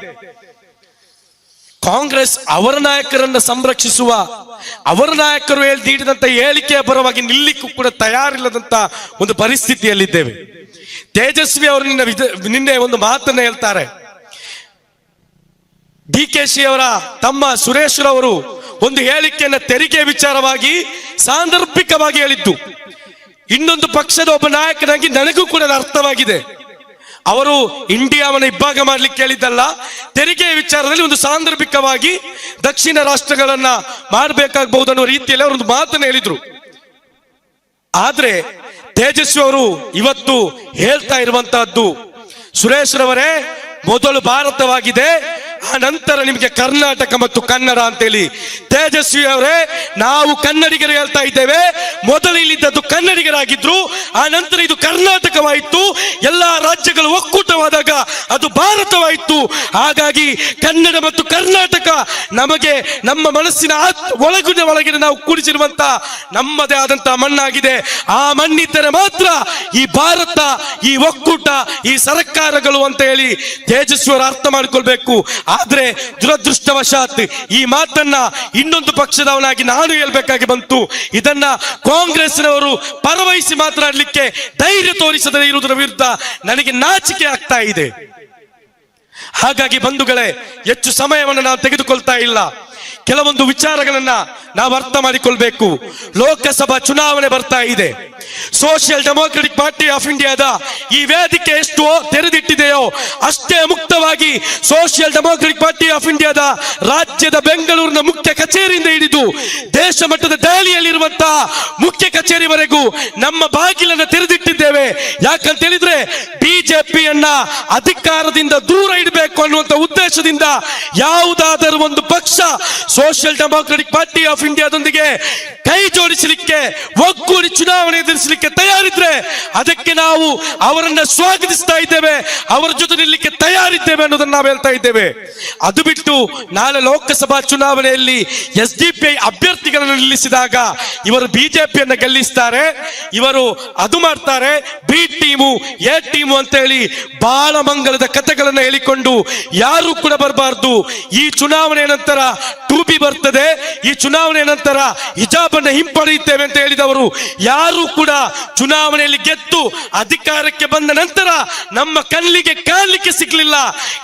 ಕಾಂಗ್ರೆಸ್ ಅವರ ನಾಯಕರನ್ನ ಸಂರಕ್ಷಿಸುವ, ಅವರ ನಾಯಕರು ಹೇಳಿ ನೀಡಿದಂತ ಹೇಳಿಕೆಯ ಪರವಾಗಿ ನಿಲ್ಲಿಕ್ಕೂ ಕೂಡ ತಯಾರಿಲ್ಲದಂತ ಒಂದು ಪರಿಸ್ಥಿತಿಯಲ್ಲಿದ್ದೇವೆ. ತೇಜಸ್ವಿ ಅವರು ನಿನ್ನ ನಿನ್ನೆ ಒಂದು ಮಾತನ್ನ ಹೇಳ್ತಾರೆ. ಡಿ ಕೆ ಶಿ ಅವರ ತಮ್ಮ ಸುರೇಶ್ ರವರು ಒಂದು ಹೇಳಿಕೆಯನ್ನ ತೆರಿಗೆ ವಿಚಾರವಾಗಿ ಸಾಂದರ್ಭಿಕವಾಗಿ ಹೇಳಿದ್ದು. ಇನ್ನೊಂದು ಪಕ್ಷದ ಒಬ್ಬ ನಾಯಕನಾಗಿ ನನಗೂ ಕೂಡ ಅರ್ಥವಾಗಿದೆ. ಅವರು ಇಂಡಿಯಾವನ್ನು ಇಬ್ಬಾಗ ಮಾಡ್ಲಿಕ್ಕೆ ಕೇಳಿದ್ದಲ್ಲ. ತೆರಿಗೆ ವಿಚಾರದಲ್ಲಿ ಒಂದು ಸಾಂದರ್ಭಿಕವಾಗಿ ದಕ್ಷಿಣ ರಾಷ್ಟ್ರಗಳನ್ನ ಮಾಡಬೇಕಾಗಬಹುದು ಅನ್ನೋ ರೀತಿಯಲ್ಲಿ ಅವರೊಂದು ಮಾತನ್ನ ಹೇಳಿದ್ರು. ಆದ್ರೆ ತೇಜಸ್ವಿ ಅವರು ಇವತ್ತು ಹೇಳ್ತಾ ಇರುವಂತಹದ್ದು, ಸುರೇಶ್ ರವರೇ, ಮೊದಲು ಭಾರತವಾಗಿದೆ ಆ ನಂತರ ನಿಮಗೆ ಕರ್ನಾಟಕ ಮತ್ತು ಕನ್ನಡ ಅಂತೇಳಿ ತೇಜಸ್ವಿ ಅವರೇ ನಾವು ಕನ್ನಡಿಗರು ಹೇಳ್ತಾ ಇದ್ದೇವೆ. ಮೊದಲು ಇಲ್ಲಿದ್ದದ್ದು ಕನ್ನಡಿಗರಾಗಿದ್ರು, ಆ ನಂತರ ಇದು ಕರ್ನಾಟಕವಾಯಿತು. ಎಲ್ಲಾ ರಾಜ್ಯಗಳು ಒಕ್ಕೂಟವಾದಾಗ ಅದು ಭಾರತವಾಯಿತು. ಹಾಗಾಗಿ ಕನ್ನಡ ಮತ್ತು ಕರ್ನಾಟಕ ನಮಗೆ ನಮ್ಮ ಮನಸ್ಸಿನ ಒಳಗಿನ ಒಳಗಿನ ನಾವು ಕೂಡಿಸಿರುವಂತ ನಮ್ಮದೇ ಆದಂತಹ ಮಣ್ಣಾಗಿದೆ. ಆ ಮಣ್ಣಿದ್ದರೆ ಮಾತ್ರ ಈ ಭಾರತ, ಈ ಒಕ್ಕೂಟ, ಈ ಸರ್ಕಾರಗಳು ಅಂತ ಹೇಳಿ ತೇಜಸ್ವಿಯವರು ಅರ್ಥ ಮಾಡಿಕೊಳ್ಬೇಕು. ಆದ್ರೆ ದುರದೃಷ್ಟವಶಾತ್ ಈ ಮಾತನ್ನ ಇನ್ನೊಂದು ಪಕ್ಷದವನಾಗಿ ನಾನು ಹೇಳ್ಬೇಕಾಗಿ ಬಂತು. ಇದನ್ನ ಕಾಂಗ್ರೆಸ್ನವರು ಪರವಹಿಸಿ ಮಾತನಾಡಲಿಕ್ಕೆ ಧೈರ್ಯ ತೋರಿಸದೇ ಇರುವುದರ ವಿರುದ್ಧ ನನಗೆ ನಾಚಿಕೆ ಆಗ್ತಾ ಇದೆ. ಹಾಗಾಗಿ ಬಂಧುಗಳೇ, ಹೆಚ್ಚು ಸಮಯವನ್ನು ನಾವು ತೆಗೆದುಕೊಳ್ತಾ ಇಲ್ಲ. ಕೆಲವೊಂದು ವಿಚಾರಗಳನ್ನ ನಾವು ಅರ್ಥ ಮಾಡಿಕೊಳ್ಬೇಕು. ಲೋಕಸಭಾ ಚುನಾವಣೆ ಬರ್ತಾ ಇದೆ. ಸೋಷಿಯಲ್ ಡೆಮೋಕ್ರೆಟಿಕ್ ಪಾರ್ಟಿ ಆಫ್ ಇಂಡಿಯಾದ ಈ ವೇದಿಕೆ ಎಷ್ಟು ತೆರೆದಿಟ್ಟಿದೆಯೋ ಅಷ್ಟೇ ಮುಕ್ತವಾಗಿ ಸೋಷಿಯಲ್ ಡೆಮೋಕ್ರೆಟಿಕ್ ಪಾರ್ಟಿ ಆಫ್ ಇಂಡಿಯಾದ ರಾಜ್ಯದ ಬೆಂಗಳೂರಿನ ಮುಖ್ಯ ಕಚೇರಿಯಿಂದ ಹಿಡಿದು ದೇಶ ಮಟ್ಟದ ದೆಹಲಿಯಲ್ಲಿರುವಂತಹ ಮುಖ್ಯ ಕಚೇರಿವರೆಗೂ ನಮ್ಮ ಬಾಗಿಲನ್ನು ತೆರೆದಿಟ್ಟಿದ್ದೇವೆ. ಯಾಕಂತ ಹೇಳಿದ್ರೆ ಬಿಜೆಪಿಯನ್ನ ಅಧಿಕಾರದಿಂದ ದೂರ ಇಡಬೇಕು ಅನ್ನುವಂತ ಉದ್ದೇಶದಿಂದ ಯಾವುದಾದರೂ ಒಂದು ಪಕ್ಷ ಸೋಷಿಯಲ್ ಡೆಮೋಕ್ರೆಟಿಕ್ ಪಾರ್ಟಿ ಆಫ್ ಇಂಡಿಯಾದೊಂದಿಗೆ ಕೈ ಜೋಡಿಸಲಿಕ್ಕೆ ಒಗ್ಗೂಡಿ ಚುನಾವಣೆ ಎದುರಿಸಲಿಕ್ಕೆ ತಯಾರಿದ್ರೆ ಅದಕ್ಕೆ ನಾವು ಅವರನ್ನ ಸ್ವಾಗತಿಸ್ತಾ ಇದ್ದೇವೆ, ಅವರ ಜೊತೆ ನಿಲ್ಲಕ್ಕೆ ತಯಾರಿದ್ದೇವೆ ಅನ್ನೋದನ್ನ ನಾವು ಹೇಳ್ತಾ ಇದ್ದೇವೆ. ಅದು ಬಿಟ್ಟು ನಾಳೆ ಲೋಕಸಭಾ ಚುನಾವಣೆಯಲ್ಲಿ ಎಸ್ ಡಿ ಪಿ ಐ ಅಭ್ಯರ್ಥಿಗಳನ್ನು ನಿಲ್ಲಿಸಿದಾಗ ಇವರು ಬಿಜೆಪಿಯನ್ನ ಗೆಲ್ಲಿಸ್ತಾರೆ, ಇವರು ಅದು ಮಾಡ್ತಾರೆ, ಬಿ ಟೀಮು, ಎ ಟೀಮು ಅಂತ ಹೇಳಿ ಬಹಳ ಮಂಗಲದ ಕಥೆಗಳನ್ನ ಹೇಳಿಕೊಂಡು ಯಾರು ಕೂಡ ಬರಬಾರ್ದು. ಈ ಚುನಾವಣೆ ನಂತರ ಟೂಬಿ ಬರ್ತದೆ, ಈ ಚುನಾವಣೆ ನಂತರ ಹಿಜಾಬನ್ನ ಹಿಂಪಡೆಯುತ್ತೇವೆ ಅಂತ ಹೇಳಿದವರು ಯಾರು ಕೂಡ ಚುನಾವಣೆಯಲ್ಲಿ ಗೆದ್ದು ಅಧಿಕಾರಕ್ಕೆ ಬಂದ ನಂತರ ನಮ್ಮ ಕಣ್ಣಿಗೆ ಕಾಣಲಿಕ್ಕೆ ಸಿಗ್ಲಿಲ್ಲ.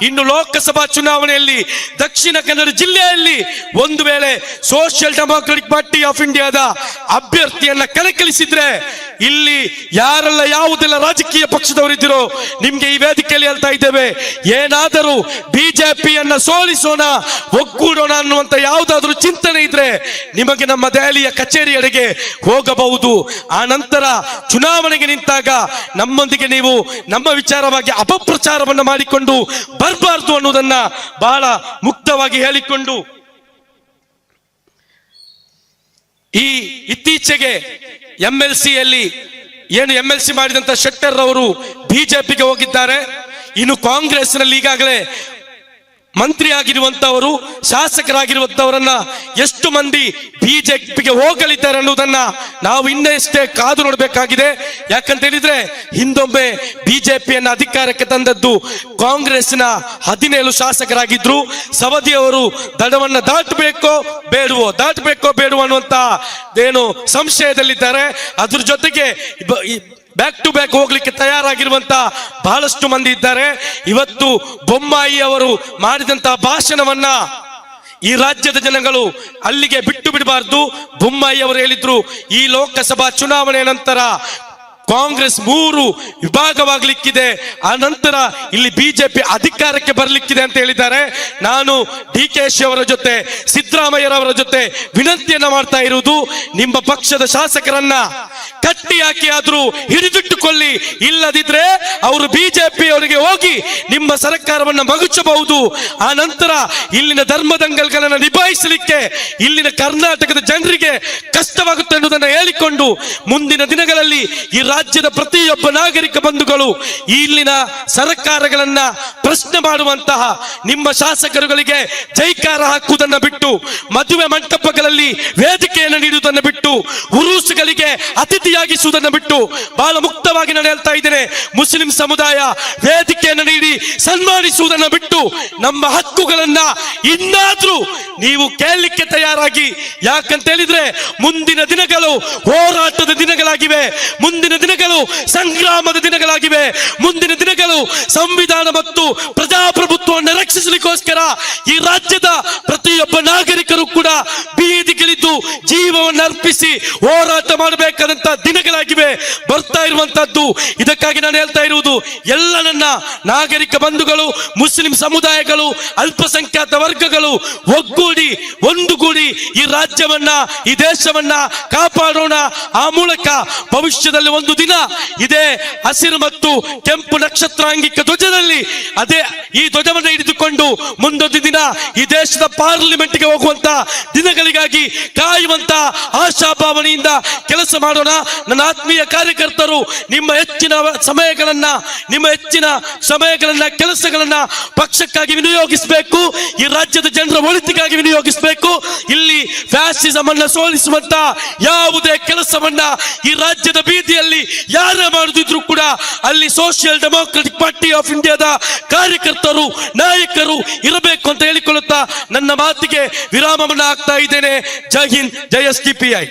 ಇನ್ನು ಲೋಕಸಭಾ ಚುನಾವಣೆಯಲ್ಲಿ ದಕ್ಷಿಣ ಕನ್ನಡ ಜಿಲ್ಲೆಯಲ್ಲಿ ಒಂದು ವೇಳೆ ಸೋಷಿಯಲ್ ಡೆಮೋಕ್ರೆಟಿಕ್ ಪಾರ್ಟಿ ಆಫ್ ಇಂಡಿಯಾದ ಅಭ್ಯರ್ಥಿಯನ್ನ ಕಣಕ್ಕಿಳಿಸಿದ್ರೆ ಇಲ್ಲಿ ಯಾರೆಲ್ಲ ಯಾವುದೆಲ್ಲ ರಾಜಕೀಯ ಪಕ್ಷದವರಿದ್ದೀರೋ ನಿಮ್ಗೆ ಈ ವೇದಿಕೆಯಲ್ಲಿ ಹೇಳ್ತಾ ಇದ್ದೇವೆ. ಏನಾದರೂ ಬಿಜೆಪಿಯನ್ನ ಸೋಲಿಸೋಣ, ಒಗ್ಗೂಡೋಣ ಅನ್ನುವಂತ ಯಾವುದಾದ್ರೂ ಚಿಂತನೆ ಇದ್ರೆ ನಿಮಗೆ ನಮ್ಮ ದೆಹಲಿಯ ಕಚೇರಿಯಡೆಗೆ ಹೋಗಬಹುದು. ಆ ಚುನಾವಣೆಗೆ ನಿಂತಾಗ ನಮ್ಮೊಂದಿಗೆ ನೀವು ನಮ್ಮ ವಿಚಾರವಾಗಿ ಅಪಪ್ರಚಾರವನ್ನು ಮಾಡಿಕೊಂಡು ಬರಬಾರ್ದು ಅನ್ನೋದನ್ನ ಬಹಳ ಮುಕ್ತವಾಗಿ ಹೇಳಿಕೊಂಡು ಈ ಇತ್ತೀಚೆಗೆ ಎಂ ಎಲ್ ಸಿಯಲ್ಲಿ ಏನು ಎಂ ಎಲ್ ಸಿ ಮಾಡಿದಂತ ಶೆಟ್ಟರ್ ಅವರು ಬಿಜೆಪಿಗೆ ಹೋಗಿದ್ದಾರೆ. ಇನ್ನು ಕಾಂಗ್ರೆಸ್ನಲ್ಲಿ ಈಗಾಗಲೇ ಮಂತ್ರಿ ಆಗಿರುವಂತವರು ಶಾಸಕರಾಗಿರುವಂತವರನ್ನ ಎಷ್ಟು ಮಂದಿ ಬಿಜೆಪಿಗೆ ಹೋಗಲಿದ್ದಾರೆ ಅನ್ನೋದನ್ನ ನಾವು ಇನ್ನಷ್ಟೇ ಕಾದು ನೋಡಬೇಕಾಗಿದೆ. ಯಾಕಂತ ಹೇಳಿದ್ರೆ ಹಿಂದೊಮ್ಮೆ ಬಿಜೆಪಿಯನ್ನ ಅಧಿಕಾರಕ್ಕೆ ತಂದದ್ದು ಕಾಂಗ್ರೆಸ್ನ ಹದಿನೇಳು ಶಾಸಕರಾಗಿದ್ರು. ಸವದಿಯವರು ದಡವನ್ನ ದಾಟಬೇಕೋ ಬೇಡವೋ ದಾಟಬೇಕೋ ಬೇಡವೋ ಅನ್ನುವಂತ ಏನು ಸಂಶಯದಲ್ಲಿದ್ದಾರೆ. ಅದ್ರ ಜೊತೆಗೆ ಬ್ಯಾಕ್ ಟು ಬ್ಯಾಕ್ ಹೋಗ್ಲಿಕ್ಕೆ ತಯಾರಾಗಿರುವಂತ ಬಹಳಷ್ಟು ಮಂದಿ ಇದ್ದಾರೆ. ಇವತ್ತು ಬೊಮ್ಮಾಯಿ ಅವರು ಮಾಡಿದಂತ ಭಾಷಣವನ್ನ ಈ ರಾಜ್ಯದ ಜನಗಳು ಅಲ್ಲಿಗೆ ಬಿಟ್ಟು ಬಿಡಬಾರ್ದು. ಬೊಮ್ಮಾಯಿ ಅವರು ಹೇಳಿದ್ರು, ಈ ಲೋಕಸಭಾ ಚುನಾವಣೆ ನಂತರ ಕಾಂಗ್ರೆಸ್ ಮೂರು ವಿಭಾಗವಾಗಲಿಕ್ಕಿದೆ. ಆ ನಂತರ ಇಲ್ಲಿ ಬಿಜೆಪಿ ಅಧಿಕಾರಕ್ಕೆ ಬರಲಿಕ್ಕಿದೆ ಅಂತ ಹೇಳಿದ್ದಾರೆ. ನಾನು ಡಿ ಕೆ ಶಿ ಅವರ ಜೊತೆ ಸಿದ್ದರಾಮಯ್ಯರವರ ಜೊತೆ ವಿನಂತಿಯನ್ನ ಮಾಡ್ತಾ ಇರುವುದು, ನಿಮ್ಮ ಪಕ್ಷದ ಶಾಸಕರನ್ನ ಕಟ್ಟಿ ಹಾಕಿ ಆದರೂ ಹಿಡಿದಿಟ್ಟುಕೊಳ್ಳಿ. ಇಲ್ಲದಿದ್ರೆ ಅವರು ಬಿಜೆಪಿ ಅವರಿಗೆ ಹೋಗಿ ನಿಮ್ಮ ಸರ್ಕಾರವನ್ನ ಮಗುಚಬಹುದು. ಆ ನಂತರ ಇಲ್ಲಿನ ಧರ್ಮದಂಗಲ್ಗಳನ್ನ ನಿಭಾಯಿಸಲಿಕ್ಕೆ ಇಲ್ಲಿನ ಕರ್ನಾಟಕದ ಜನರಿಗೆ ಕಷ್ಟವಾಗುತ್ತೆ ಅನ್ನೋದನ್ನ ಹೇಳಿಕೊಂಡು ಮುಂದಿನ ದಿನಗಳಲ್ಲಿ ಈ ರಾಜ್ಯದ ಪ್ರತಿಯೊಬ್ಬ ನಾಗರಿಕ ಬಂಧುಗಳು ಇಲ್ಲಿನ ಸರ್ಕಾರಗಳನ್ನ ಪ್ರಶ್ನೆ ಮಾಡುವಂತಹ ನಿಮ್ಮ ಶಾಸಕರುಗಳಿಗೆ ಜೈಕಾರ ಹಾಕುವುದನ್ನು ಬಿಟ್ಟು, ಮದುವೆ ಮಂಟಪಗಳಲ್ಲಿ ವೇದಿಕೆಯನ್ನು ನೀಡುವುದನ್ನು ಬಿಟ್ಟು, ಉರುಸುಗಳಿಗೆ ಅತಿಥಿಯಾಗಿಸುವುದನ್ನು ಬಿಟ್ಟು ಬಹಳ ಮುಕ್ತವಾಗಿ ಹೇಳ್ತಾ ಇದ್ದೇನೆ. ಮುಸ್ಲಿಂ ಸಮುದಾಯ ವೇದಿಕೆಯನ್ನು ನೀಡಿ ಸನ್ಮಾನಿಸುವುದನ್ನು ಬಿಟ್ಟು ನಮ್ಮ ಹಕ್ಕುಗಳನ್ನ ಇನ್ನಾದ್ರೂ ನೀವು ಕೇಳಲಿಕ್ಕೆ ತಯಾರಾಗಿ, ಯಾಕಂತ ಹೇಳಿದ್ರೆ ಮುಂದಿನ ದಿನಗಳು ಹೋರಾಟದ ದಿನಗಳಾಗಿವೆ. ಮುಂದಿನ ದಿನಗಳು ಸಂಗ್ರಾಮದ ದಿನಗಳಾಗಿವೆ. ಮುಂದಿನ ದಿನಗಳು ಸಂವಿಧಾನ ಮತ್ತು ಪ್ರಜಾಪ್ರಭುತ್ವವನ್ನು ರಕ್ಷಿಸಲಿಕ್ಕೋಸ್ಕರ ಈ ರಾಜ್ಯದ ಪ್ರತಿಯೊಬ್ಬ ನಾಗರಿಕರು ಕೂಡ ಬೀದಿಗಿಳಿದು ಜೀವವನ್ನು ಅರ್ಪಿಸಿ ಹೋರಾಟ ಮಾಡಬೇಕಾದಂತ ದಿನಗಳಾಗಿವೆ. ಬರ್ತಾ ಇರುವಂತಹದ್ದು. ಇದಕ್ಕಾಗಿ ನಾನು ಹೇಳ್ತಾ ಇರುವುದು, ಎಲ್ಲ ನನ್ನ ನಾಗರಿಕ ಬಂಧುಗಳು, ಮುಸ್ಲಿಂ ಸಮುದಾಯಗಳು, ಅಲ್ಪಸಂಖ್ಯಾತ ವರ್ಗಗಳು, ಒಗ್ಗೂಡಿ, ಒಂದುಗೂಡಿ ಈ ರಾಜ್ಯವನ್ನ, ಈ ದೇಶವನ್ನ ಕಾಪಾಡೋಣ. ಆ ಮೂಲಕ ಭವಿಷ್ಯದಲ್ಲಿ ಒಂದು ದಿನ ಇದೇ ಹಸಿರು ಮತ್ತು ಕೆಂಪು ನಕ್ಷತ್ರಾಂಗಿಕ ಧ್ವಜದಲ್ಲಿ, ಅದೇ ಈ ಧ್ವಜವನ್ನು ಹಿಡಿದುಕೊಂಡು ಮುಂದೊಂದು ದಿನ ಈ ದೇಶದ ಪಾರ್ಲಿಮೆಂಟ್ಗೆ ಹೋಗುವಂತ ದಿನಗಳಿಗಾಗಿ ಕಾಯುವಂತ ಆಶಾಭಾವನೆಯಿಂದ ಕೆಲಸ ಮಾಡೋಣ. ನನ್ನ ಆತ್ಮೀಯ ಕಾರ್ಯಕರ್ತರು, ನಿಮ್ಮ ಹೆಚ್ಚಿನ ಸಮಯಗಳನ್ನ, ನಿಮ್ಮ ಹೆಚ್ಚಿನ ಸಮಯಗಳನ್ನ, ಕೆಲಸಗಳನ್ನ ಪಕ್ಷಕ್ಕಾಗಿ ವಿನಿಯೋಗಿಸಬೇಕು. ಈ ರಾಜ್ಯದ ಜನರ ಒಳಿತಿಗಾಗಿ ವಿನಿಯೋಗಿಸಬೇಕು. ಇಲ್ಲಿ ಫ್ಯಾಸಿಸಮ್ ಅನ್ನ ಸೋಲಿಸುವಂತ ಯಾವುದೇ ಕೆಲಸವನ್ನ ಈ ರಾಜ್ಯದ ಬೀದಿಯಲ್ಲಿ ಯಾರೇ ಮಾಡುದಿದ್ರು ಕೂಡ ಅಲ್ಲಿ ಸೋಷಿಯಲ್ ಡೆಮೋಕ್ರೆಟಿಕ್ ಪಾರ್ಟಿ ಆಫ್ ಇಂಡಿಯಾದ ಕಾರ್ಯಕರ್ತರು, ನಾಯಕರು ಇರಬೇಕು ಅಂತ ಹೇಳಿಕೊಳ್ಳುತ್ತಾ ನನ್ನ ಮಾತಿಗೆ ವಿರಾಮವನ್ನ ಆಗ್ತಾ ಇದ್ದೇನೆ. ಜೈ ಹಿಂದ್ ಜೈ ಎಸ್ ಟಿ ಪಿ ಐ